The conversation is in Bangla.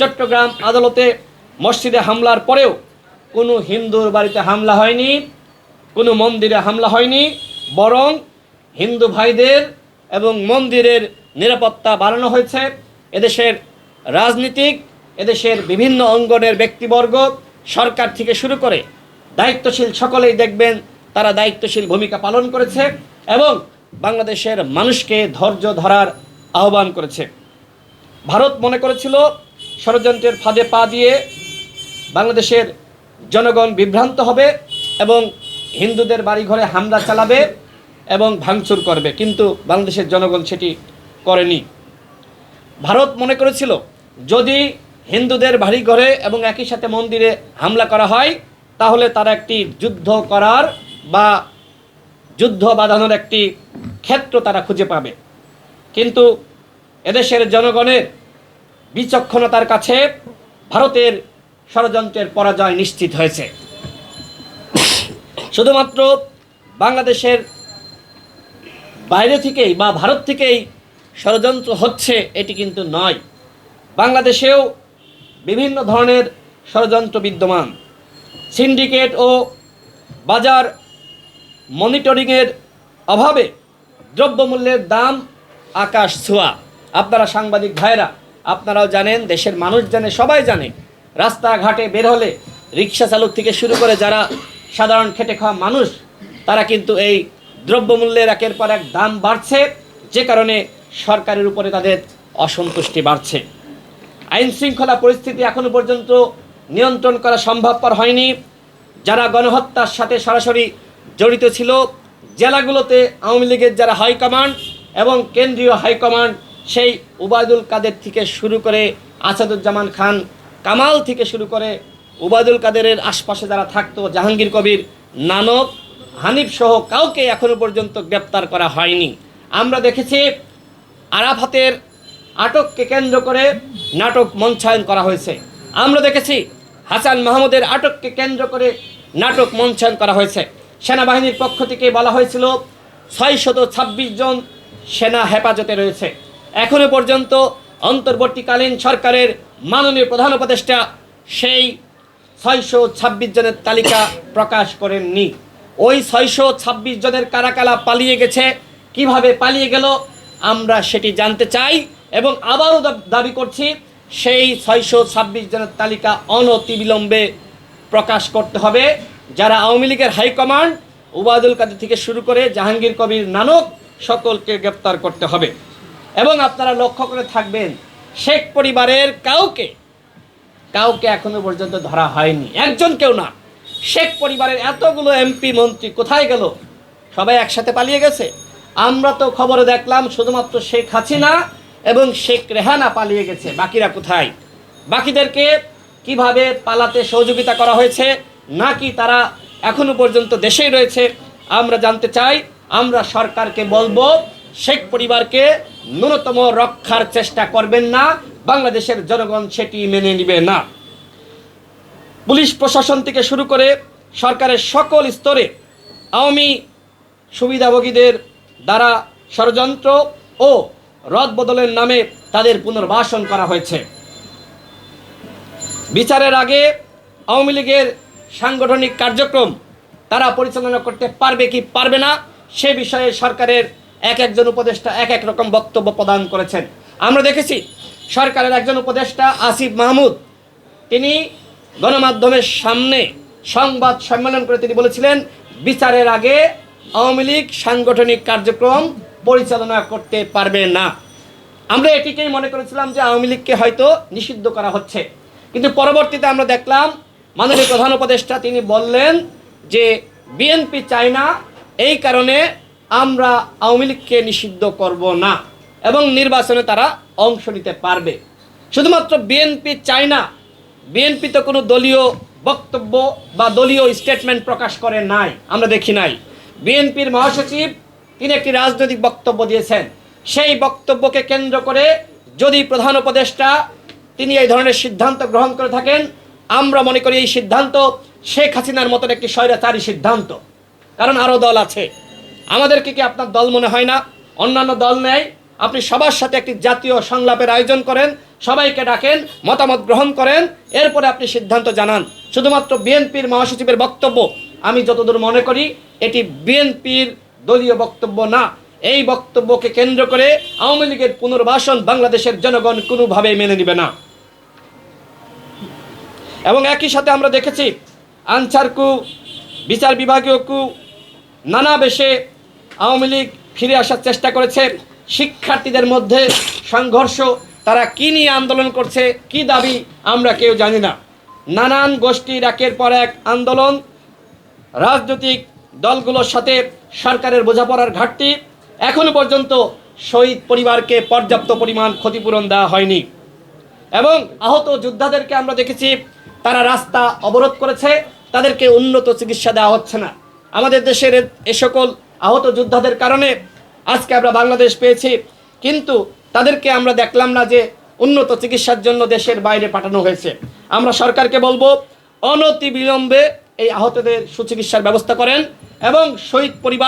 চট্টগ্রাম আদালতে মসজিদে হামলার পরেও কোনো হিন্দুর বাড়িতে হামলা হয়নি, কোনো মন্দিরে হামলা হয়নি, বরং হিন্দু ভাইদের এবং মন্দিরের নিরাপত্তা বাড়ানো হয়েছে। এদেশের রাজনীতিক, এদেশের বিভিন্ন অঙ্গনের ব্যক্তিবর্গ, সরকার থেকে শুরু করে দায়িত্বশীল সকলেই দেখবেন তারা দায়িত্বশীল ভূমিকা পালন করেছে এবং বাংলাদেশের মানুষকে ধৈর্য ধরার আহ্বান করেছে। ভারত মনে করেছিল ষড়যন্ত্রের ফাঁদে পা দিয়ে বাংলাদেশের জনগণ বিভ্রান্ত হবে এবং হিন্দুদের বাড়িঘরে হামলা চালাবে এবং ভাঙচুর করবে। কিন্তু বাংলাদেশের জনগণ সেটি করেনি। ভারত মনে করেছিল, যদি হিন্দুদের বাড়িঘরে এবং একই সাথে মন্দিরে হামলা করা হয়, তাহলে তারা একটি যুদ্ধ করার বা যুদ্ধ বাঁধানোর একটি ক্ষেত্র তারা খুঁজে পাবে। কিন্তু এদেশের জনগণের বিচক্ষণতার কাছে ভারতের ষড়যন্ত্রের পরাজয় নিশ্চিত হয়েছে। শুধুমাত্র বাংলাদেশের বাইরে থেকেই বা ভারত থেকেই ষড়যন্ত্র হচ্ছে এটি কিন্তু নয়। বাংলাদেশেও বিভিন্ন ধরনের ষড়যন্ত্র বিদ্যমান। সিন্ডিকেট ও বাজার মনিটরিংয়ের অভাবে দ্রব্যমূল্যের দাম আকাশ ছোঁয়া। আপনারা সাংবাদিক ভাইরা আপনারাও জানেন, দেশের মানুষ জানে, সবাই জানে, রাস্তাঘাটে বের হলে রিক্সা চালক থেকে শুরু করে যারা সাধারণ খেটে খাওয়া মানুষ, তারা কিন্তু এই দ্রব্যমূল্যের একের পর এক দাম বাড়ছে, যে কারণে সরকারের উপরে তাদের অসন্তুষ্টি বাড়ছে। আইন শৃঙ্খলা পরিস্থিতি এখনও পর্যন্ত নিয়ন্ত্রণ করা সম্ভবপর হয়নি। যারা গণহত্যার সাথে সরাসরি জড়িত ছিল, জেলাগুলোতে আওয়ামী লীগের যারা হাইকমান্ড এবং কেন্দ্রীয় হাইকমান্ড সেই উবায়দুল কাদের থেকে শুরু করে আসাদুজ্জামান খান, কামাল থেকে শুরু করে উবায়দুল কাদেরের আশপাশে যারা থাকতো, জাহাঙ্গীর কবির, নানক, হানিফ সহ কাউকে এখনও পর্যন্ত গ্রেপ্তার করা হয়নি। আমরা দেখেছি আরাফাতের আটককে কেন্দ্র করে নাটক মঞ্চায়ন করা হয়েছে। আমরা দেখেছি হাসান মাহমুদের আটককে কেন্দ্র করে নাটক মঞ্চায়ন করা হয়েছে। সেনাবাহিনীর পক্ষ থেকে বলা হয়েছিল, ছয়শত ছাব্বিশ জন সেনা হেফাজতে রয়েছে। এখনও পর্যন্ত অন্তর্বর্তীকালীন সরকারের মাননীয় প্রধান উপদেষ্টা সেই ছয়শো ছাব্বিশ জনের তালিকা প্রকাশ করেননি। ওই ছয়শো ছাব্বিশ জনের কারা কারা পালিয়ে গেছে। কীভাবে পালিয়ে গেল আমরা সেটি জানতে চাই এবং আবারও দাবি করছি সেই ছয়শো ছাব্বিশ জনের তালিকা অনতিবিলম্বে প্রকাশ করতে হবে। যারা আওয়ামী লীগের হাইকমান্ড উবায়দুল কাদের থেকে শুরু করে জাহাঙ্গীর কবির নানক সকলকে গ্রেপ্তার করতে হবে। এবং আপনারা লক্ষ্য করে থাকবেন, শেখ পরিবারের কাউকে কাউকে এখনও পর্যন্ত ধরা হয়নি। একজন কেউ না। শেখ পরিবারের এতগুলো এমপি, মন্ত্রী কোথায় গেল? সবাই একসাথে পালিয়ে গেছে। আমরা তো খবরে দেখলাম, শুধুমাত্র শেখ হাসিনা এবং শেখ রেহানা পালিয়ে গেছে। বাকিরা কোথায়? বাকিদেরকে কীভাবে পালাতে সহযোগিতা করা হয়েছে, নাকি তারা এখনও পর্যন্ত দেশেই রয়েছে, আমরা জানতে চাই। আমরা সরকারকে বলব শেখ পরিবারকে ন্যূনতম রক্ষার চেষ্টা করবেন না, বাংলাদেশের জনগণ সেটি মেনে নিবে না। পুলিশ প্রশাসন থেকে শুরু করে সরকারের সকল স্তরে আওয়ামী সুবিধাভোগীদের দ্বারা ষড়যন্ত্র ও রদ বদলের নামে তাদের পুনর্বাসন করা হয়েছে। বিচারের আগে আওয়ামী লীগের সাংগঠনিক কার্যক্রম তারা পরিচালনা করতে পারবে কি পারবে না, সে বিষয়ে সরকারের এক একজন উপদেষ্টা এক এক রকম বক্তব্য প্রদান করেছেন। আমরা দেখেছি সরকারের একজন উপদেষ্টা আসিফ মাহমুদ, তিনি গণমাধ্যমের সামনে সংবাদ সম্মেলন করে তিনি বলেছিলেন, বিচারের আগে আওয়ামী লীগ সাংগঠনিক কার্যক্রম পরিচালনা করতে পারবে না। আমরা এটিকেই মনে করেছিলাম যে আওয়ামী লীগকে হয়তো নিষিদ্ধ করা হচ্ছে। কিন্তু পরবর্তীতে আমরা দেখলাম, মাননীয় প্রধান উপদেষ্টা তিনি বললেন যে, বিএনপি চায় না, এই কারণে আমরা আওয়ামী লীগকে নিষিদ্ধ করব না এবং নির্বাচনে তারা অংশ নিতে পারবে। শুধুমাত্র বিএনপি চায় না বিএনপি তো কোনো দলীয় বক্তব্য বা দলীয় স্টেটমেন্ট প্রকাশ করে নাই, আমরা দেখি নাই। বিএনপির মহাসচিব, তিনি একটি রাজনৈতিক বক্তব্য দিয়েছেন। সেই বক্তব্যকে কেন্দ্র করে যদি প্রধান উপদেষ্টা তিনি এই ধরনের সিদ্ধান্ত গ্রহণ করে থাকেন, আমরা মনে করি এই সিদ্ধান্ত শেখ হাসিনার মতন একটি স্বৈরাচারী সিদ্ধান্ত। কারণ আরও দল আছে। আমাদেরকে কি আপনার দল মনে হয় না? অন্যান্য দল নেয় আপনি সবার সাথে একটি জাতীয় সংলাপের আয়োজন করেন, সবাইকে ডাকেন, মতামত গ্রহণ করেন, এরপরে আপনি সিদ্ধান্ত জানান। শুধুমাত্র বিএনপির মহাসচিবের বক্তব্য আমি যতদূর মনে করি, এটি বিএনপির দলীয় বক্তব্য না। এই বক্তব্যকে কেন্দ্র করে আওয়ামী লীগের পুনর্বাসন বাংলাদেশের জনগণ কোনোভাবেই মেনে নেবে না। এবং একই সাথে আমরা দেখেছি আনসার কু বিচার বিভাগীয় কু নানা বেশে আওয়ামী লীগ ফিরে আসার চেষ্টা করেছে। শিক্ষার্থীদের মধ্যে সংঘর্ষ, তারা কী নিয়ে আন্দোলন করছে, কি দাবি, আমরা কেউ জানি না। নানান গোষ্ঠীর একের পর এক আন্দোলন, রাজনৈতিক দলগুলোর সাথে সরকারের বোঝাপড়ার ঘাটতি এখনও পর্যন্ত শহীদ পরিবারকে পর্যাপ্ত পরিমাণ ক্ষতিপূরণ দেওয়া হয়নি। এবং আহত যোদ্ধাদেরকে আমরা দেখেছি, তারা রাস্তা অবরোধ করেছে, তাদেরকে উন্নত চিকিৎসা দেওয়া হচ্ছে না। আমাদের দেশের এ- সকল আহত যোদ্ধাদের কারণে আজকে আমরা বাংলাদেশ পেয়েছি। কিন্তু তাদেরকে আমরা দেখলাম না যে উন্নত চিকিৎসার জন্য দেশের বাইরে পাঠানো হয়েছে। আমরা সরকারকে বলব অনতি বিলম্বে এই আহতদের সুচিকিৎসার ব্যবস্থা করেন এবং শহীদ পরিবার